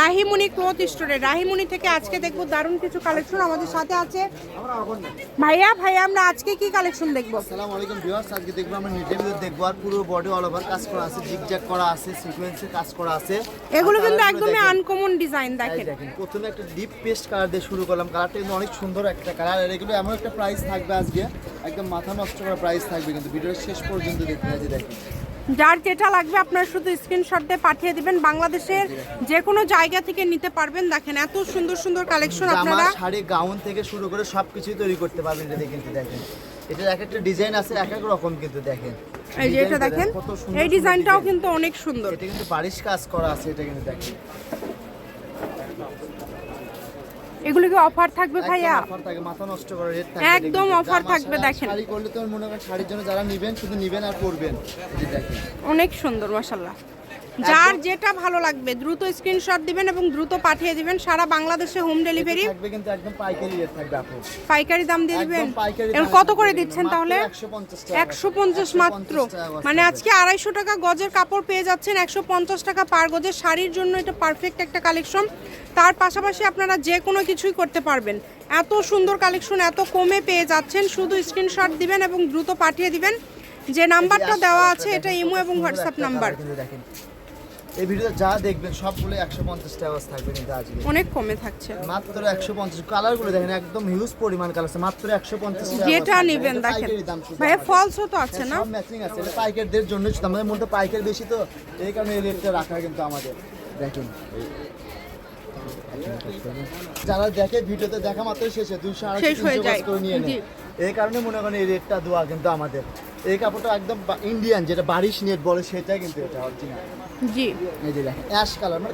Rahimoni cloth স্টোরে। রাহিমণি থেকে আজকে দেখব দারুণ কিছু কালেকশন আমাদের সাথে আছে। ভাইয়া ভাইয়া আমরা আজকে কি কালেকশন দেখব? আসসালামু আলাইকুম ভিউয়ার্স আজকে দেখব আমরা নেটের ভিতরে দেখব আর পুরো বডি অল ওভার কাজ করা আছে জিগজ্যাগ করা আছে সিকোয়েন্সে কাজ করা আছে। এগুলো কিন্তু একদমই আনকমন ডিজাইন দেখেন। দেখেন প্রথমে একটা ডিপ পেস্ট কালার দিয়ে শুরু করলাম। কালারটা কিন্তু অনেক সুন্দর একটা কালার আর এগুলো এমন একটা প্রাইস থাকবে আজকে। একদম মাথা নষ্ট করা প্রাইস থাকবে কিন্তু। ভিডিওর শেষ পর্যন্ত দেখতে আছে দেখেন। যার যেটা লাগবে আপনারা শুধু স্ক্রিনশট দিয়ে পাঠিয়ে দিবেন। বাংলাদেশের যে কোনো জায়গা থেকে নিতে পারবেন। দেখেন এত সুন্দর সুন্দর কালেকশন আপনারা শাড়ি গাউন থেকে শুরু করে সব কিছুই তৈরি করতে পারবেন এটা কিন্তু দেখেন। এটা এক একটা ডিজাইন আছে এক এক রকম কিন্তু দেখেন। এই যে এটা দেখেন এই ডিজাইনটাও কিন্তু অনেক সুন্দর। এটা কিন্তু বারিশ কাজ করা আছে এটা কিন্তু দেখেন। এগুলো কি অফার থাকবে ভাইয়া? একদম থাকবে থাকে, মাথা নষ্ট করা রেট থাকবে একদম অফার থাকবে, দেখেন। শাড়ি করলে তো মনে করেন শাড়ির জন্য যারা নিবেন শুধু নিবেন আর পরবেন। দেখেন। অনেক সুন্দর মাশাল্লাহ যার যেটা ভালো লাগবে দ্রুত স্ক্রিনশট দিবেন এবং দ্রুত পাঠিয়ে দিবেন। সারা বাংলাদেশে হোম ডেলিভারি থাকবে কিন্তু একদম পাইকারি রেট থাকবে আপু। পাইকারি দাম দিয়ে দিবেন? এর কত করে দিচ্ছেন তাহলে? 150 টাকা। একশো পঞ্চাশ 150 মাত্র? মানে আজকে আড়াইশো টাকা গজের কাপড় পেয়ে যাচ্ছেন একশো পঞ্চাশ টাকা পার গজের শাড়ির জন্য এটা পারফেক্ট একটা কালেকশন তার পাশাপাশি আপনারা যে কোনো কিছুই করতে পারবেন। এত সুন্দর কালেকশন এত কমে পেয়ে যাচ্ছেন। শুধু স্ক্রিনশট দিবেন এবং দ্রুত পাঠিয়ে দিবেন। যে নাম্বারটা দেওয়া আছে এটা ইমো এবং হোয়াটসঅ্যাপ নাম্বার এই ভিডিওতে যা দেখবেন সবগুলো একশো পঞ্চাশ টাকা থাকবে কিন্তু আজকে। অনেক কমে থাকছে। মাত্র একশো পঞ্চাশ। দেখেন একদম হিউজ পরিমাণ কালার আছে মাত্র একশো পঞ্চাশ যেটা নেবেন দেখেন। ভাইয়া ফলসও তো আছে না? সব ম্যাচিং আছে। এটা পাইকারদের জন্য আমাদের মধ্যে পাইকার বেশি তো এই কারণে এই রেটটা রাখা কিন্তু আমাদের। দেখুন। যারা দেখে ভিডিওতে দেখা মাত্র শেষে দুইশো আড়াইশো হয়ে করে নিয়ে নেয় এই কারণে মনে করেন এই রেটটা দেওয়া কিন্তু আমাদের। এই কাপড়টা একদম ইন্ডিয়ান যেটা বারিশ নেট বলে সেটা কিন্তু এটা অরিজিনাল জি। এই যে দেখেন অ্যাশ কালার মানে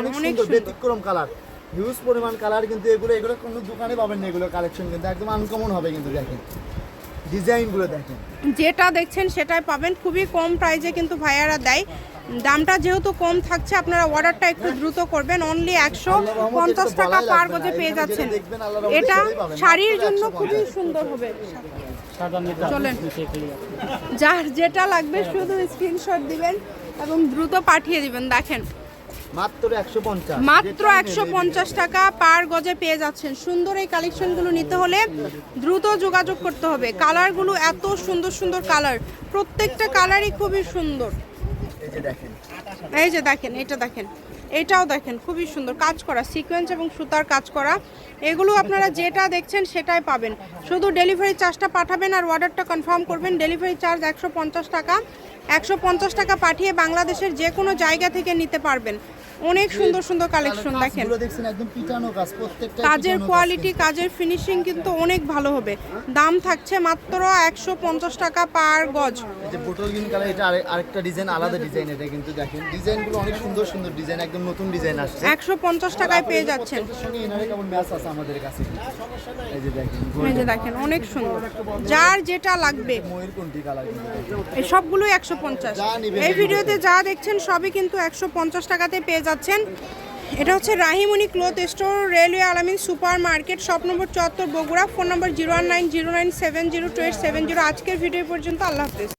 অনেক সুন্দর। ব্যতিক্রম কালার হিউজ পরিমাণ কালার কিন্তু এগুলো এগুলো কোনো দোকানে পাবেন না এগুলো কালেকশন কিন্তু। একদম আনকমন হবে কিন্তু দেখেন। ডিজাইনগুলো দেখেন। যেটা দেখছেন সেটাই পাবেন। খুবই কম প্রাইজে কিন্তু ভাইয়ারা দেয়। দামটা যেহেতু কম থাকছে আপনারা অর্ডারটা একটু দ্রুত করবেন। অনলি একশো পঞ্চাশ টাকা পার গজে পেয়ে যাচ্ছেন। এটা শাড়ির জন্য খুবই সুন্দর হবে। চলেন। যার যেটা লাগবে শুধু স্ক্রিনশট দিবেন এবং দ্রুত পাঠিয়ে দিবেন দেখেন। মাত্র একশো পঞ্চাশ। টাকা পার গজে পেয়ে যাচ্ছেন। সুন্দর এই কালেকশনগুলো নিতে হলে দ্রুত যোগাযোগ করতে হবে। কালারগুলো এত সুন্দর সুন্দর কালার প্রত্যেকটা কালারই খুবই সুন্দর। এই যে দেখেন। এই যে দেখেন এটা দেখেন। এটাও দেখেন, খুবই সুন্দর কাজ করা সিকোয়েন্স এবং সুতার কাজ করা। এগুলো আপনারা যেটা দেখছেন সেটাই পাবেন। শুধু ডেলিভারি চার্জটা পাঠাবেন আর অর্ডারটা কনফার্ম করবেন। ডেলিভারি চার্জ একশো পঞ্চাশ টাকা। একশো পঞ্চাশ টাকা পাঠিয়ে বাংলাদেশের যে কোনো জায়গা থেকে নিতে পারবেন। অনেক সুন্দর সুন্দর কালেকশন দেখেন। কাজের কোয়ালিটি কাজের ফিনিশিং কিন্তু অনেক ভালো হবে। দাম থাকছে মাত্র একশো পঞ্চাশ টাকা পার গজ। বোটল গ্রিন কালার এটা আরেকটা ডিজাইন আলাদা ডিজাইন এটা কিন্তু দেখেন। ডিজাইনগুলো অনেক সুন্দর সুন্দর ডিজাইন একদম নতুন ডিজাইন আসছে। একশো পঞ্চাশ টাকায় পেয়ে যাচ্ছেন। আমাদের কাছে। এই যে দেখেন অনেক সুন্দর। যার যেটা লাগবে। এই সবগুলোই একশো পঞ্চাশ। এই ভিডিওতে যা দেখছেন সবই কিন্তু একশো পঞ্চাশ টাকাতে পেয়ে যাচ্ছেন। এটা হচ্ছে Rahimoni cloth store railway Alamin super market shop number চত্বর Bogura phone number zero one nine zero nine seven zero two eight seven zero আজকের ভিডিও পর্যন্ত, আল্লাহ হাফিজ।